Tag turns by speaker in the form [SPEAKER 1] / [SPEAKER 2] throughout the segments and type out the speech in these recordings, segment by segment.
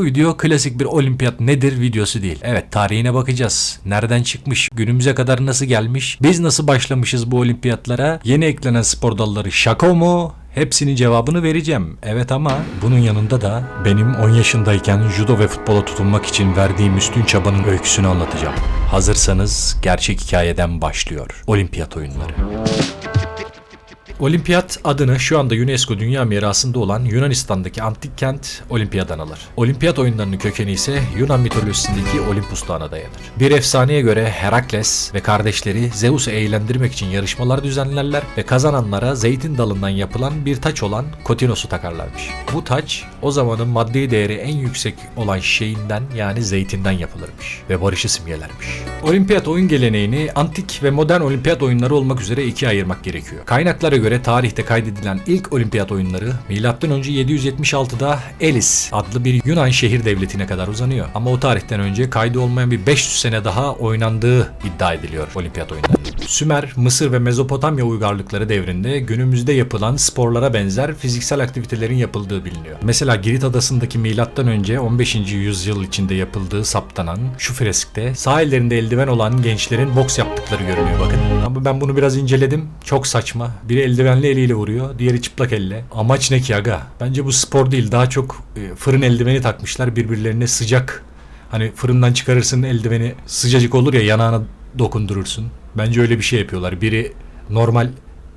[SPEAKER 1] Bu video klasik bir olimpiyat nedir videosu değil. Evet tarihine bakacağız. Nereden çıkmış? Günümüze kadar nasıl gelmiş? Biz nasıl başlamışız bu olimpiyatlara? Yeni eklenen spor dalları şaka mı? Hepsinin cevabını vereceğim. Evet ama bunun yanında da benim 10 yaşındayken judo ve futbola tutunmak için verdiğim üstün çabanın öyküsünü anlatacağım. Hazırsanız gerçek hikayeden başlıyor. Olimpiyat oyunları. Olimpiyat adını şu anda UNESCO Dünya Mirası'nda olan Yunanistan'daki antik kent Olimpiya'dan alır. Olimpiyat oyunlarının kökeni ise Yunan mitolojisindeki Olympus Dağı'na dayanır. Bir efsaneye göre Herakles ve kardeşleri Zeus'u eğlendirmek için yarışmalar düzenlerler ve kazananlara zeytin dalından yapılan bir taç olan Kotinos'u takarlarmış. Bu taç o zamanın maddi değeri en yüksek olan şeyinden yani zeytinden yapılırmış ve barışı simgelermiş. Olimpiyat oyun geleneğini antik ve modern olimpiyat oyunları olmak üzere ikiye ayırmak gerekiyor. Kaynaklara göre tarihte kaydedilen ilk olimpiyat oyunları M.Ö. 776'da Elis adlı bir Yunan şehir devletine kadar uzanıyor. Ama o tarihten önce kaydı olmayan bir 500 sene daha oynandığı iddia ediliyor olimpiyat oyunlarının. Sümer, Mısır ve Mezopotamya uygarlıkları devrinde günümüzde yapılan sporlara benzer fiziksel aktivitelerin yapıldığı biliniyor. Mesela Girit adasındaki milattan önce 15. yüzyıl içinde yapıldığı saptanan şu freskte sağ ellerinde eldiven olan gençlerin boks yaptıkları görünüyor bakın. Ama ben bunu biraz inceledim. Çok saçma. Biri eldivenli eliyle vuruyor, diğeri çıplak elle. Amaç ne ki aga? Bence bu spor değil. Daha çok e, fırın eldiveni takmışlar birbirlerine sıcak Hani fırından çıkarırsın eldiveni sıcacık olur ya yanağına dokundurursun. Bence öyle bir şey yapıyorlar. Biri normal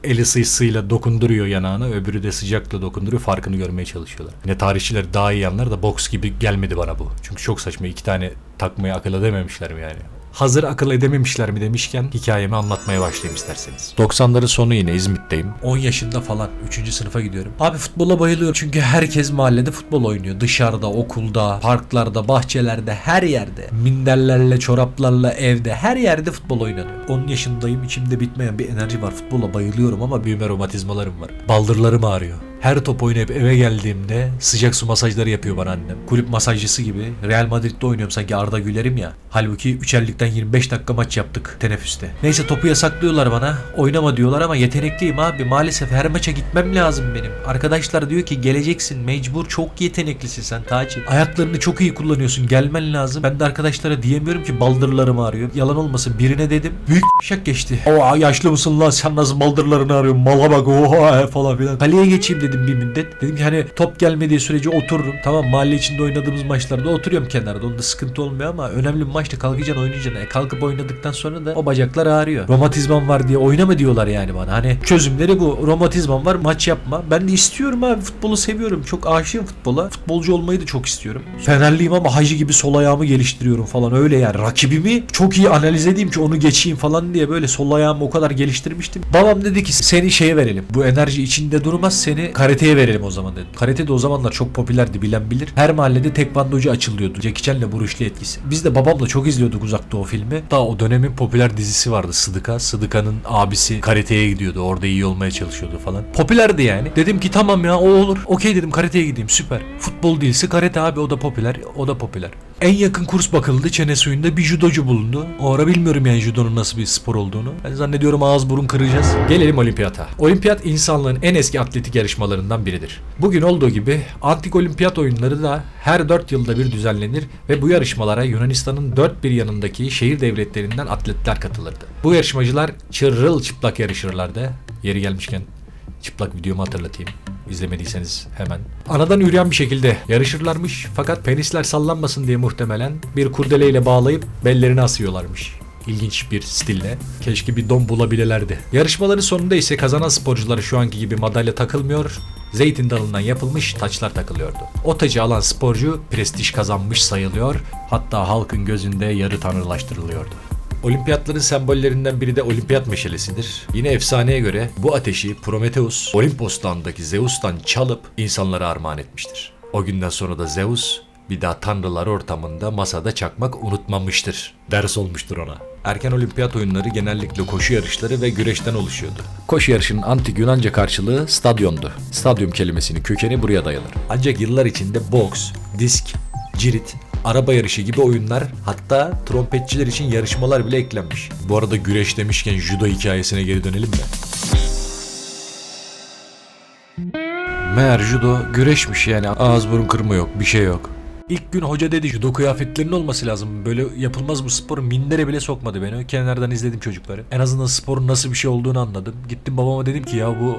[SPEAKER 1] el ısısıyla dokunduruyor yanağına öbürü de sıcakla dokunduruyor farkını görmeye çalışıyorlar. Ne tarihçiler daha iyi anlar da boks gibi gelmedi bana bu. Çünkü çok saçma iki tane takmayı akıl edememişler mi yani? Hazır akıl edememişler mi demişken hikayemi anlatmaya başlayayım isterseniz. 90'ların sonu yine İzmit'teyim. 10 yaşında falan 3. sınıfa gidiyorum. Abi futbola bayılıyorum çünkü herkes mahallede futbol oynuyor. Dışarıda, okulda, parklarda, bahçelerde, her yerde. Minderlerle, çoraplarla, evde, her yerde futbol oynanıyor. 10 yaşındayım içimde bitmeyen bir enerji var. Futbola bayılıyorum ama büyüme romatizmalarım var. Baldırlarım ağrıyor. Her top oynayıp eve geldiğimde sıcak su masajları yapıyor bana annem. Kulüp masajcısı gibi. Real Madrid'de oynuyorum sanki Arda Güler'im ya. Halbuki üçerlikten 25 dakika maç yaptık teneffüste. Neyse topu yasaklıyorlar bana. Oynama diyorlar ama yetenekliyim abi. Maalesef her maça gitmem lazım benim. Arkadaşlar diyor ki geleceksin mecbur çok yeteneklisin sen Taci. Ayaklarını çok iyi kullanıyorsun gelmen lazım. Ben de arkadaşlara diyemiyorum ki baldırlarım ağrıyor. Yalan olmasın birine dedim. Büyük şak geçti. O yaşlı mısın lan sen nasıl baldırlarını ağrıyorsun mala bak oha falan filan. Kaleye geçeyim dedim bir müddet. Dedim ki hani top gelmediği sürece otururum. Tamam mahalle içinde oynadığımız maçlarda oturuyorum kenarda. Onda sıkıntı olmuyor ama önemli bir maçta kalkacaksın oynayacaksın. E, kalkıp oynadıktan sonra da o bacaklar ağrıyor. Romatizman var diye oynama diyorlar yani bana. Hani çözümleri bu. Romatizman var maç yapma. Ben de istiyorum abi futbolu seviyorum. Çok aşığım futbola. Futbolcu olmayı da çok istiyorum. Fenerliyim ama hacı gibi sol ayağımı geliştiriyorum falan öyle yani. Rakibimi çok iyi analiz edeyim ki onu geçeyim falan diye böyle sol ayağımı o kadar geliştirmiştim. Babam dedi ki seni şeye verelim. Bu enerji içinde durmaz seni karateye verelim o zaman dedi. Karate de o zamanlar çok popülerdi bilen bilir. Her mahallede tekvandocu açılıyordu. Jackie Chan'le Bruce Lee etkisi. Biz de babamla çok izliyorduk uzakta o filmi. Daha o dönemin popüler dizisi vardı Sıdıka. Sıdıka'nın abisi karateye gidiyordu. Orada iyi olmaya çalışıyordu falan. Popülerdi yani. Dedim ki tamam ya o olur. Okey dedim karateye gideyim süper. Futbol değilse karate abi o da popüler. O da popüler. En yakın kurs bakıldı çene suyunda bir judocu bulundu. O ara bilmiyorum yani judonun nasıl bir spor olduğunu. Ben zannediyorum ağız burun kıracağız. Gelelim olimpiyata. Olimpiyat insanlığın en eski atletik yarışmalarından biridir. Bugün olduğu gibi antik olimpiyat oyunları da her 4 yılda bir düzenlenir ve bu yarışmalara Yunanistan'ın dört bir yanındaki şehir devletlerinden atletler katılırdı. Bu yarışmacılar çırılçıplak yarışırlardı. Yeri gelmişken çıplak videomu hatırlatayım. İzlemediyseniz hemen. Anadan üreyen bir şekilde yarışırlarmış fakat penisler sallanmasın diye muhtemelen bir kurdeleyle bağlayıp bellerini asıyorlarmış. İlginç bir stille. Keşke bir don bulabilelerdi. Yarışmaların sonunda ise kazanan sporculara şu anki gibi madalya takılmıyor, zeytin dalından yapılmış taçlar takılıyordu. O tacı alan sporcu prestij kazanmış sayılıyor, hatta halkın gözünde yarı tanrılaştırılıyordu. Olimpiyatların sembollerinden biri de olimpiyat meşalesidir. Yine efsaneye göre bu ateşi Prometheus Olimpos dağındaki Zeus'tan çalıp insanlara armağan etmiştir. O günden sonra da Zeus bir daha tanrılar ortamında masada çakmak unutmamıştır. Ders olmuştur ona. Erken olimpiyat oyunları genellikle koşu yarışları ve güreşten oluşuyordu. Koşu yarışının antik Yunanca karşılığı stadyumdu. Stadyum kelimesinin kökeni buraya dayanır. Ancak yıllar içinde boks, disk, cirit, araba yarışı gibi oyunlar hatta trompetçiler için yarışmalar bile eklenmiş. Bu arada güreş demişken judo hikayesine geri dönelim mi? Meğer judo güreşmiş yani ağız burun kırma yok bir şey yok. İlk gün hoca dedi judo kıyafetlerinin olması lazım. Böyle yapılmaz bu spor. Mindere bile sokmadı beni. Kenardan izledim çocukları. En azından sporun nasıl bir şey olduğunu anladım. Gittim babama dedim ki ya bu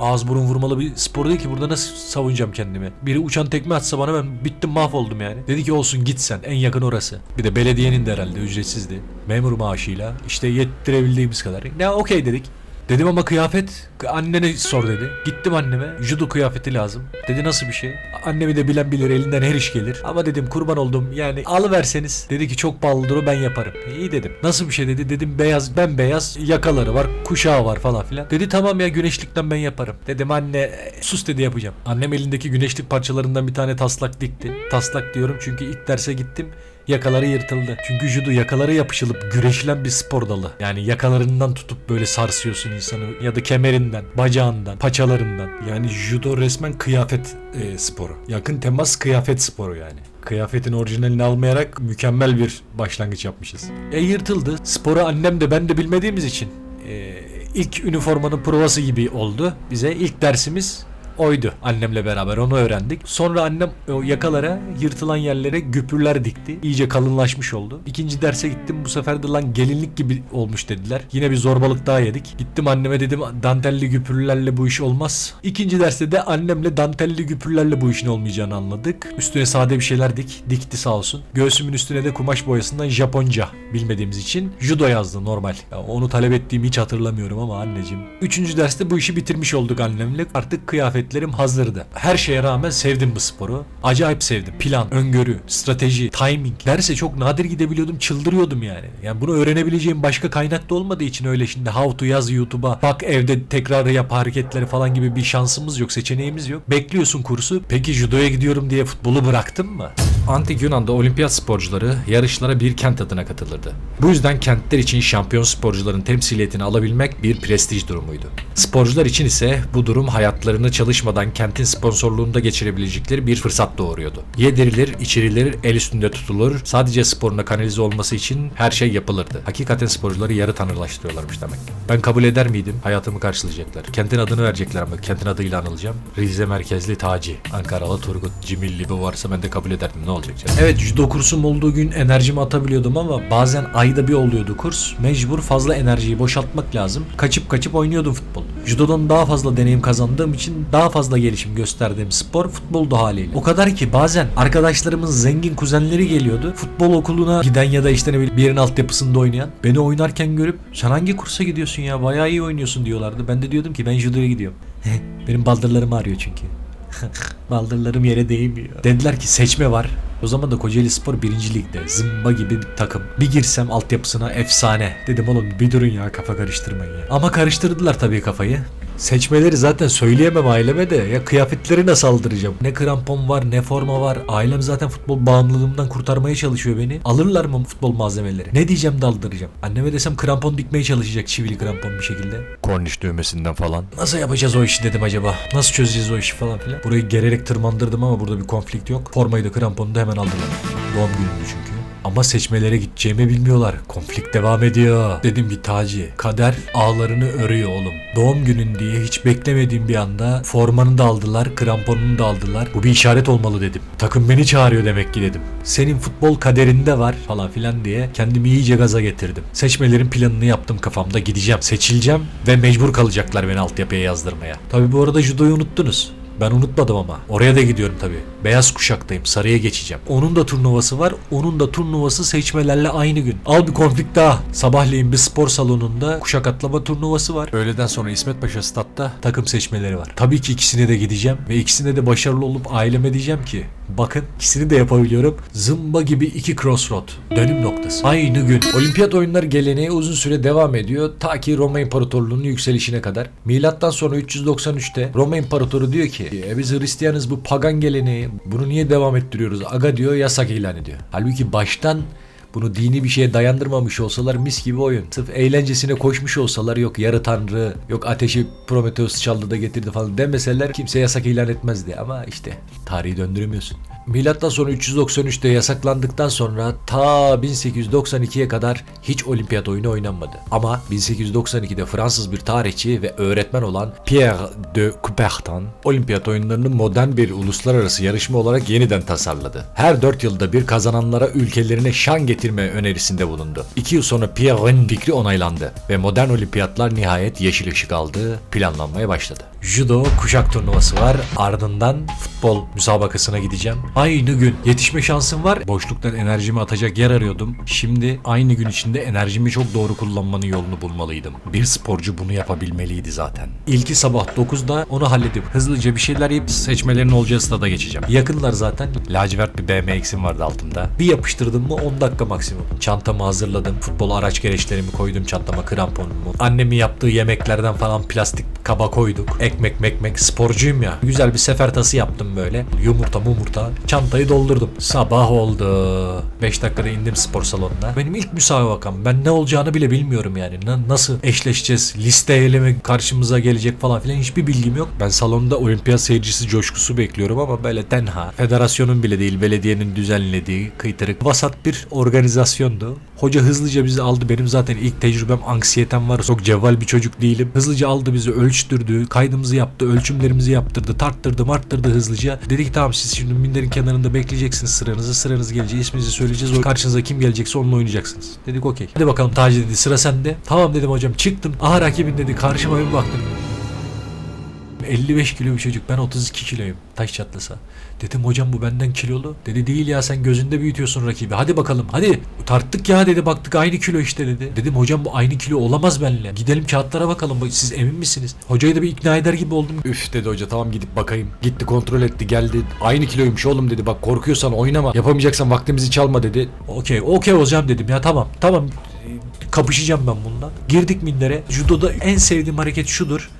[SPEAKER 1] ağız burun vurmalı bir spor değil ki burada nasıl savunacağım kendimi. Biri uçan tekme atsa bana ben bittim mahvoldum yani. Dedi ki olsun git sen en yakın orası. Bir de belediyenin de herhalde ücretsizdi. Memur maaşıyla işte yettirebildiğimiz kadar. Ne okey dedik. Dedim ama kıyafet annene sor dedi. Gittim anneme judo kıyafeti lazım. Dedi nasıl bir şey? Annemi de bilen bilir elinden her iş gelir. Ama dedim kurban oldum yani alıverseniz. Dedi ki çok pahalıdır o ben yaparım. İyi dedim. Nasıl bir şey dedi. Dedim beyaz ben beyaz yakaları var kuşağı var falan filan. Dedi tamam ya güneşlikten ben yaparım. Dedim anne sus dedi yapacağım. Annem elindeki güneşlik parçalarından bir tane taslak dikti. Taslak diyorum çünkü ilk derse gittim yakaları yırtıldı. Çünkü judo yakaları yapışılıp güreşilen bir spor dalı. Yani yakalarından tutup böyle sarsıyorsun insanı ya da kemerinden, bacağından, paçalarından. Yani judo resmen kıyafet e, sporu. Yakın temas kıyafet sporu yani. Kıyafetin orijinalini almayarak mükemmel bir başlangıç yapmışız. E yırtıldı. Sporu annem de ben de bilmediğimiz için e, ilk üniformanın provası gibi oldu. Bize ilk dersimiz oydu annemle beraber onu öğrendik. Sonra annem o yakalara yırtılan yerlere güpürler dikti. İyice kalınlaşmış oldu. İkinci derse gittim bu sefer de lan gelinlik gibi olmuş dediler. Yine bir zorbalık daha yedik. Gittim anneme dedim dantelli güpürlerle bu iş olmaz. İkinci derste de annemle dantelli güpürlerle bu işin olmayacağını anladık. Üstüne sade bir şeyler dik. Dikti sağ olsun. Göğsümün üstüne de kumaş boyasından Japonca bilmediğimiz için judo yazdı normal. Ya onu talep ettiğimi hiç hatırlamıyorum ama anneciğim. Üçüncü derste bu işi bitirmiş olduk annemle. Artık kıyafetlerim hazırdı. Her şeye rağmen sevdim bu sporu. Acayip sevdim. Plan, öngörü, strateji, timing. Derse çok nadir gidebiliyordum. Çıldırıyordum yani. Yani bunu öğrenebileceğim başka kaynak da olmadığı için öyle şimdi how to yaz YouTube'a. Bak evde tekrar yap hareketleri falan gibi bir şansımız yok. Seçeneğimiz yok. Bekliyorsun kursu. Peki judoya gidiyorum diye futbolu bıraktın mı? Antik Yunan'da olimpiyat sporcuları yarışlara bir kent adına katılırdı. Bu yüzden kentler için şampiyon sporcuların temsiliyetini alabilmek bir prestij durumuydu. Sporcular için ise bu durum hayatlarını çalışmadan kentin sponsorluğunda geçirebilecekleri bir fırsat doğuruyordu. Yedirilir, içirilir, el üstünde tutulur, sadece sporuna kanalize olması için her şey yapılırdı. Hakikaten sporcuları yarı tanrılaştırıyorlarmış demek. Ben kabul eder miydim? Hayatımı karşılayacaklar. Kentin adını verecekler ama kentin adıyla anılacağım. Rize merkezli Taci, Ankaralı Turgut, Cimilli bu varsa ben de kabul ederdim. Ne olacak canım? Evet judo kursum olduğu gün enerjimi atabiliyordum ama bazen ayda bir oluyordu kurs. Mecbur fazla enerjiyi boşaltmak lazım. Kaçıp kaçıp oynuyordum futbol. Judodan daha fazla deneyim kazandığım için daha fazla gelişim gösterdiğim spor futboldu haliyle. O kadar ki bazen arkadaşlarımın zengin kuzenleri geliyordu. Futbol okuluna giden ya da işte ne bileyim bir yerin altyapısında oynayan. Beni oynarken görüp sen hangi kursa gidiyorsun ya bayağı iyi oynuyorsun diyorlardı. Ben de diyordum ki ben judoya gidiyorum. Benim baldırlarım ağrıyor çünkü. Baldırlarım yere değmiyor. Dediler ki seçme var. O zaman da Kocaeli Spor 1. Lig'de zımba gibi bir takım. Bir girsem altyapısına efsane. Dedim oğlum bir durun ya kafa karıştırmayın ya. Ama karıştırdılar tabii kafayı. Seçmeleri zaten söyleyemem aileme de ya kıyafetleri nasıl aldıracağım? Ne krampon var ne forma var. Ailem zaten futbol bağımlılığımdan kurtarmaya çalışıyor beni. Alırlar mı futbol malzemeleri? Ne diyeceğim de aldıracağım. Anneme desem krampon dikmeye çalışacak çivili krampon bir şekilde. Korniş düğmesinden falan. Nasıl yapacağız o işi dedim acaba? Nasıl çözeceğiz o işi falan filan. Burayı gererek tırmandırdım ama burada bir konflikt yok. Formayı da kramponu da hemen aldılar. Doğum günümdü çünkü. Ama seçmelere gideceğimi bilmiyorlar. Konflikt devam ediyor. Dedim ki Taci, kader ağlarını örüyor oğlum. Doğum günün diye hiç beklemediğim bir anda formanı da aldılar, kramponunu da aldılar. Bu bir işaret olmalı dedim. Takım beni çağırıyor demek ki dedim. Senin futbol kaderinde var falan filan diye kendimi iyice gaza getirdim. Seçmelerin planını yaptım kafamda. Gideceğim, seçileceğim ve mecbur kalacaklar beni altyapıya yazdırmaya. Tabi bu arada judoyu unuttunuz. Ben unutmadım ama. Oraya da gidiyorum tabii. Beyaz kuşaktayım. Sarıya geçeceğim. Onun da turnuvası var. Onun da turnuvası seçmelerle aynı gün. Al bir konflikt daha. Sabahleyin bir spor salonunda kuşak atlama turnuvası var. Öğleden sonra İsmet Paşa statta takım seçmeleri var. Tabii ki ikisine de gideceğim. Ve ikisine de başarılı olup aileme diyeceğim ki Bakın ikisini de yapabiliyorum. Zımba gibi iki crossroad. Dönüm noktası. Aynı gün. Olimpiyat oyunları geleneği uzun süre devam ediyor. Ta ki Roma İmparatorluğu'nun yükselişine kadar. Milattan sonra 393'te Roma İmparatoru diyor ki e biz Hristiyanız bu pagan geleneği. Bunu niye devam ettiriyoruz? Aga diyor yasak ilan ediyor. Halbuki baştan bunu dini bir şeye dayandırmamış olsalar mis gibi oyun. Sırf eğlencesine koşmuş olsalar yok yarı tanrı, yok ateşi Prometheus çaldı da getirdi falan demeseler kimse yasak ilan etmezdi. Ama işte tarihi döndüremiyorsun. Milattan sonra 393'te yasaklandıktan sonra ta 1892'ye kadar hiç olimpiyat oyunu oynanmadı. Ama 1892'de Fransız bir tarihçi ve öğretmen olan Pierre de Coubertin olimpiyat oyunlarını modern bir uluslararası yarışma olarak yeniden tasarladı. Her 4 yılda bir kazananlara ülkelerine şan getirme önerisinde bulundu. 2 yıl sonra Pierre'in fikri onaylandı ve modern olimpiyatlar nihayet yeşil ışık aldı, planlanmaya başladı. Judo kuşak turnuvası var. Ardından futbol müsabakasına gideceğim. Aynı gün yetişme şansım var. Boşluktan enerjimi atacak yer arıyordum. Şimdi aynı gün içinde enerjimi çok doğru kullanmanın yolunu bulmalıydım. Bir sporcu bunu yapabilmeliydi zaten. İlki sabah 9'da onu halledip hızlıca bir şeyler yiyip seçmelerin olacağı stada geçeceğim. Yakınlar zaten. Lacivert bir BMX'im vardı altımda. Bir yapıştırdım mı 10 dakika maksimum. Çantamı hazırladım. Futbol araç gereçlerimi koydum çantama kramponumu. Annemin yaptığı yemeklerden falan plastik kaba koyduk. Ekmek mekmek sporcuyum ya. Güzel bir sefer tası yaptım böyle. Yumurta mumurta. Çantayı doldurdum. Sabah oldu. 5 dakikada indim spor salonuna. Benim ilk müsabakam. Ben ne olacağını bile bilmiyorum yani. Na- nasıl eşleşeceğiz? Listeyle mi karşımıza gelecek falan filan hiçbir bilgim yok. Ben salonda olimpiyat seyircisi coşkusu bekliyorum ama böyle tenha. Federasyonun bile değil belediyenin düzenlediği kıytırık vasat bir organizasyondu. Hoca hızlıca bizi aldı. Benim zaten ilk tecrübem anksiyetem var. Çok cevval bir çocuk değilim. Hızlıca aldı bizi ölçtürdü. Kaydımızı yaptı. Ölçümlerimizi yaptırdı. Tarttırdı marttırdı hızlıca. Dedi ki tamam siz şimdi minderin kenarında bekleyeceksiniz sıranızı. Sıranız gelecek. isminizi söyleyeceğiz. O karşınıza kim gelecekse onunla oynayacaksınız. Dedik okey. Hadi bakalım Taci dedi sıra sende. Tamam dedim hocam çıktım. Aha rakibin dedi karşıma bir baktım. 55 kilo bir çocuk ben 32 kiloyum taş çatlasa. Dedim hocam bu benden kilolu. Dedi değil ya sen gözünde büyütüyorsun rakibi. Hadi bakalım hadi. Tarttık ya dedi baktık aynı kilo işte dedi. Dedim hocam bu aynı kilo olamaz benimle. Gidelim kağıtlara bakalım Bak, siz emin misiniz? Hocayı da bir ikna eder gibi oldum. Üf dedi hoca tamam gidip bakayım. Gitti kontrol etti geldi. Aynı kiloymuş oğlum dedi bak korkuyorsan oynama. Yapamayacaksan vaktimizi çalma dedi. Okey okey hocam dedim ya tamam tamam kapışacağım ben bununla. Girdik mindere. Judoda en sevdiğim hareket şudur.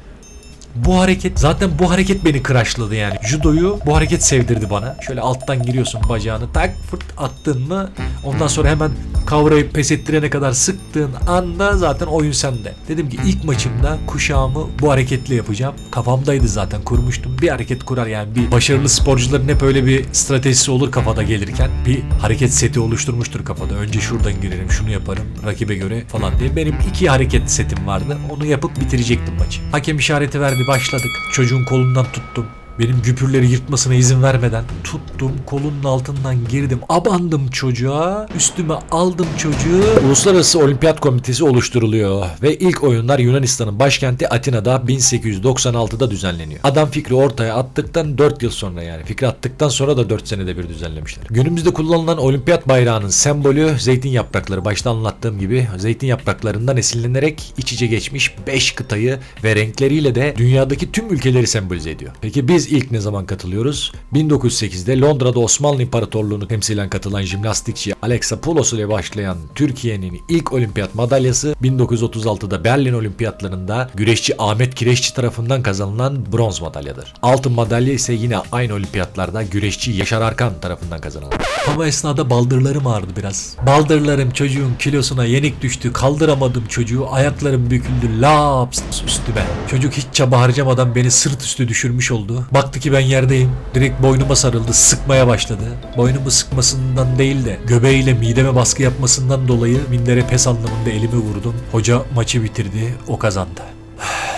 [SPEAKER 1] Bu hareket zaten bu hareket beni kıraşladı yani. Judoyu bu hareket sevdirdi bana. Şöyle alttan giriyorsun bacağını tak fırt attın mı ondan sonra hemen kavrayıp pes ettirene kadar sıktığın anda zaten oyun sende. Dedim ki ilk maçımda kuşağımı bu hareketle yapacağım. Kafamdaydı zaten kurmuştum. Bir hareket kurar yani bir başarılı sporcuların hep öyle bir stratejisi olur kafada gelirken. Bir hareket seti oluşturmuştur kafada. Önce şuradan girerim şunu yaparım rakibe göre falan diye. Benim iki hareket setim vardı. Onu yapıp bitirecektim maçı. Hakem işareti verdi başladık. Çocuğun kolundan tuttum. Benim güpürleri yırtmasına izin vermeden tuttum kolunun altından girdim abandım çocuğa üstüme aldım çocuğu Uluslararası Olimpiyat Komitesi oluşturuluyor ve ilk oyunlar Yunanistan'ın başkenti Atina'da 1896'da düzenleniyor. Adam fikri ortaya attıktan 4 yıl sonra yani fikri attıktan sonra da 4 senede bir düzenlemişler. Günümüzde kullanılan olimpiyat bayrağının sembolü zeytin yaprakları başta anlattığım gibi zeytin yapraklarından esinlenerek iç içe geçmiş 5 kıtayı ve renkleriyle de dünyadaki tüm ülkeleri sembolize ediyor. Peki biz ilk ne zaman katılıyoruz? 1908'de Londra'da Osmanlı İmparatorluğu'nu temsilen katılan jimnastikçi Alexopoulos ile başlayan Türkiye'nin ilk olimpiyat madalyası 1936'da Berlin Olimpiyatlarında güreşçi Ahmet Kireççi tarafından kazanılan bronz madalyadır. Altın madalya ise yine aynı olimpiyatlarda güreşçi Yaşar Arkan tarafından kazanılan. Ama esnada baldırlarım ağrıdı biraz. Baldırlarım çocuğun kilosuna yenik düştü. Kaldıramadım çocuğu. Ayaklarım büküldü. Laps üstüme. Çocuk hiç çaba harcamadan beni sırt üstü düşürmüş oldu. Baktı ki ben yerdeyim. Direkt boynuma sarıldı. Sıkmaya başladı. Boynumu sıkmasından değil de göbeğiyle mideme baskı yapmasından dolayı mindere pes anlamında elimi vurdum. Hoca maçı bitirdi. O kazandı.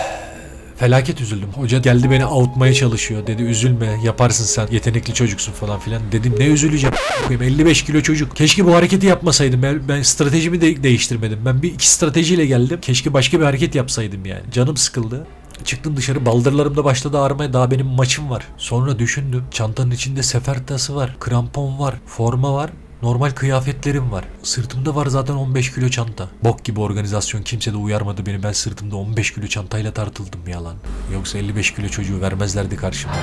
[SPEAKER 1] Felaket üzüldüm. Hoca geldi beni avutmaya çalışıyor. Dedi üzülme yaparsın sen yetenekli çocuksun falan filan. Dedim ne üzüleceğim. Koyayım 55 kilo çocuk. Keşke bu hareketi yapmasaydım. Ben, ben stratejimi de değiştirmedim. Ben bir iki stratejiyle geldim. Keşke başka bir hareket yapsaydım yani. Canım sıkıldı. Çıktım dışarı baldırlarım da başladı ağrımaya daha benim maçım var. Sonra düşündüm çantanın içinde sefer tası var, krampon var, forma var. Normal kıyafetlerim var. Sırtımda var zaten 15 kilo çanta. Bok gibi organizasyon kimse de uyarmadı beni. Ben sırtımda 15 kilo çantayla tartıldım yalan. Yoksa 55 kilo çocuğu vermezlerdi karşıma.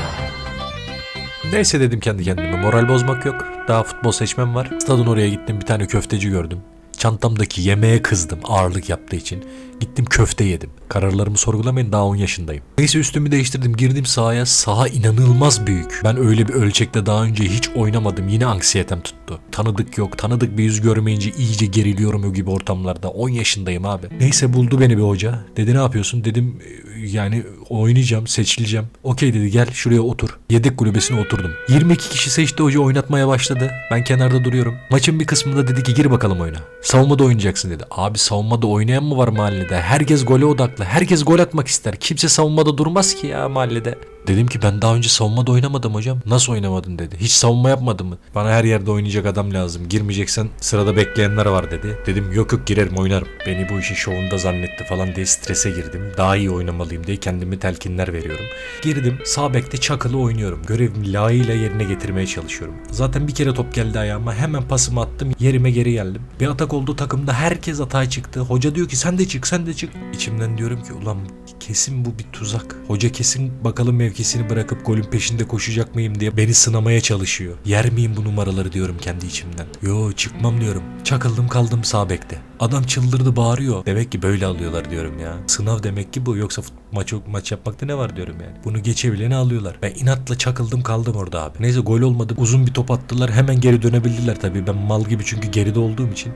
[SPEAKER 1] Neyse dedim kendi kendime moral bozmak yok. Daha futbol seçmem var. Stadın oraya gittim bir tane köfteci gördüm. Çantamdaki yemeğe kızdım ağırlık yaptığı için. Gittim köfte yedim. Kararlarımı sorgulamayın daha 10 yaşındayım. Neyse üstümü değiştirdim girdim sahaya. Saha inanılmaz büyük. Ben öyle bir ölçekte daha önce hiç oynamadım. Yine anksiyetem tuttu. Tanıdık yok. Tanıdık bir yüz görmeyince iyice geriliyorum o gibi ortamlarda. 10 yaşındayım abi. Neyse buldu beni bir hoca. Dedi ne yapıyorsun? Dedim "E, yani oynayacağım, seçileceğim. Okey dedi gel şuraya otur. Yedek kulübesine oturdum. 22 kişi seçti hoca oynatmaya başladı. Ben kenarda duruyorum. Maçın bir kısmında dedi ki gir bakalım oyuna. Savunmada oynayacaksın dedi. Abi savunmada oynayan mı var mahallede? Herkes gole odaklı. Herkes gol atmak ister. Kimse savunmada durmaz ki ya mahallede. Dedim ki ben daha önce savunmada oynamadım hocam. Nasıl oynamadın dedi. Hiç savunma yapmadın mı? Bana her yerde oynayacak adam lazım. Girmeyeceksen sırada bekleyenler var dedi. Dedim yok yok girerim oynarım. Beni bu işin şovunda zannetti falan diye strese girdim. Daha iyi oynamalıyım diye kendimi telkinler veriyorum. Girdim sağ bekte çakılı oynuyorum. Görevimi layığıyla yerine getirmeye çalışıyorum. Zaten bir kere top geldi ayağıma. Hemen pasımı attım. Yerime geri geldim. Bir atak oldu takımda. Herkes atağa çıktı. Hoca diyor ki sen de çık sen de çık. İçimden diyorum ki ulan kesin bu bir tuzak. Hoca kesin bakalım mevkisini bırakıp golün peşinde koşacak mıyım diye beni sınamaya çalışıyor. Yer miyim bu numaraları diyorum kendi içimden. Yo çıkmam diyorum. Çakıldım kaldım sağ bekte. Adam çıldırdı bağırıyor. Demek ki böyle alıyorlar diyorum ya. Sınav demek ki bu. Yoksa maç, maç yapmakta ne var diyorum yani. Bunu geçebileni alıyorlar. Ben inatla çakıldım kaldım orada abi. Neyse gol olmadı. Uzun bir top attılar. Hemen geri dönebildiler tabii. Ben mal gibi çünkü geride olduğum için.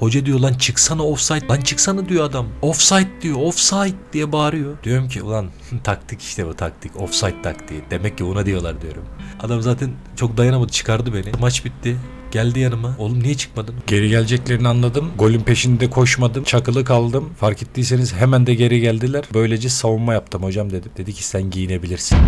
[SPEAKER 1] Hoca diyor lan çıksana offside. Lan çıksana diyor adam. Offside diyor. Offside diye bağırıyor. Diyorum ki ulan taktik işte bu taktik. Offside taktiği. Demek ki ona diyorlar diyorum. Adam zaten çok dayanamadı çıkardı beni. Maç bitti. Geldi yanıma. Oğlum niye çıkmadın? Geri geleceklerini anladım. Golün peşinde koşmadım. Çakılı kaldım. Fark ettiyseniz hemen de geri geldiler. Böylece savunma yaptım hocam dedi. Dedi ki sen giyinebilirsin.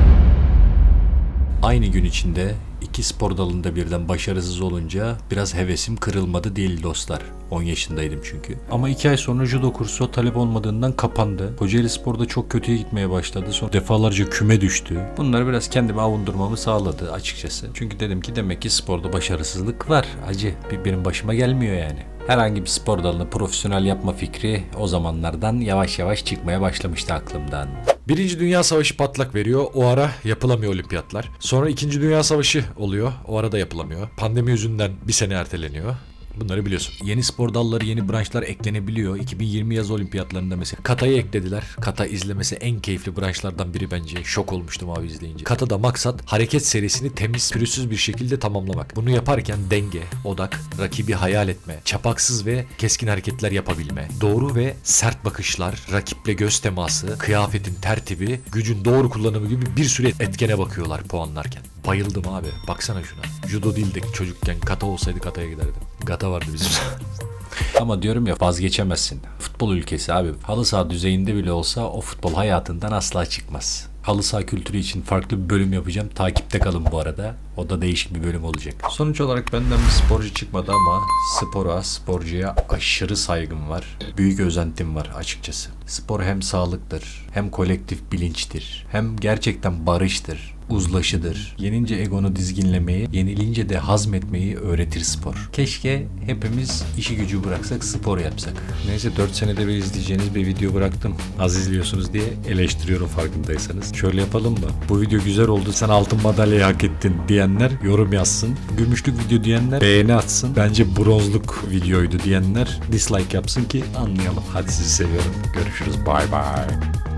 [SPEAKER 1] Aynı gün içinde iki spor dalında birden başarısız olunca biraz hevesim kırılmadı değil dostlar. 10 yaşındaydım çünkü. Ama 2 ay sonra judo kursu talep olmadığından kapandı. Kocaeli Spor'da çok kötüye gitmeye başladı. Sonra defalarca küme düştü. Bunlar biraz kendimi avundurmamı sağladı açıkçası. Çünkü dedim ki demek ki sporda başarısızlık var. Acı bir benim başıma gelmiyor yani. Herhangi bir spor dalını profesyonel yapma fikri o zamanlardan yavaş yavaş çıkmaya başlamıştı aklımdan. Birinci Dünya Savaşı patlak veriyor. O ara yapılamıyor olimpiyatlar. Sonra İkinci Dünya Savaşı oluyor. O arada yapılamıyor. Pandemi yüzünden bir sene erteleniyor. Bunları biliyorsun. Yeni spor dalları, yeni branşlar eklenebiliyor. 2020 yaz olimpiyatlarında mesela Kata'yı eklediler. Kata izlemesi en keyifli branşlardan biri bence. Şok olmuştum abi izleyince. Kata'da maksat hareket serisini temiz, pürüzsüz bir şekilde tamamlamak. Bunu yaparken denge, odak, rakibi hayal etme, çapaksız ve keskin hareketler yapabilme, doğru ve sert bakışlar, rakiple göz teması, kıyafetin tertibi, gücün doğru kullanımı gibi bir sürü etkene bakıyorlar puanlarken. Bayıldım abi. Baksana şuna. Judo değildik çocukken. Kata olsaydı kataya giderdim. Gata vardı bizim. Ama diyorum ya vazgeçemezsin. Futbol ülkesi abi. Halı saha düzeyinde bile olsa o futbol hayatından asla çıkmaz. Halı saha kültürü için farklı bir bölüm yapacağım. Takipte kalın bu arada. O da değişik bir bölüm olacak. Sonuç olarak benden bir sporcu çıkmadı ama spora, sporcuya aşırı saygım var. Büyük özentim var açıkçası. Spor hem sağlıktır, hem kolektif bilinçtir, hem gerçekten barıştır uzlaşıdır. Yenince egonu dizginlemeyi, yenilince de hazmetmeyi öğretir spor. Keşke hepimiz işi gücü bıraksak spor yapsak. Neyse 4 senede bir izleyeceğiniz bir video bıraktım. Az izliyorsunuz diye eleştiriyorum farkındaysanız. Şöyle yapalım mı? Bu video güzel oldu sen altın madalyayı hak ettin diyenler yorum yazsın. Gümüşlük video diyenler beğeni atsın. Bence bronzluk videoydu diyenler dislike yapsın ki anlayalım. Hadi sizi seviyorum. Görüşürüz. Bye bye.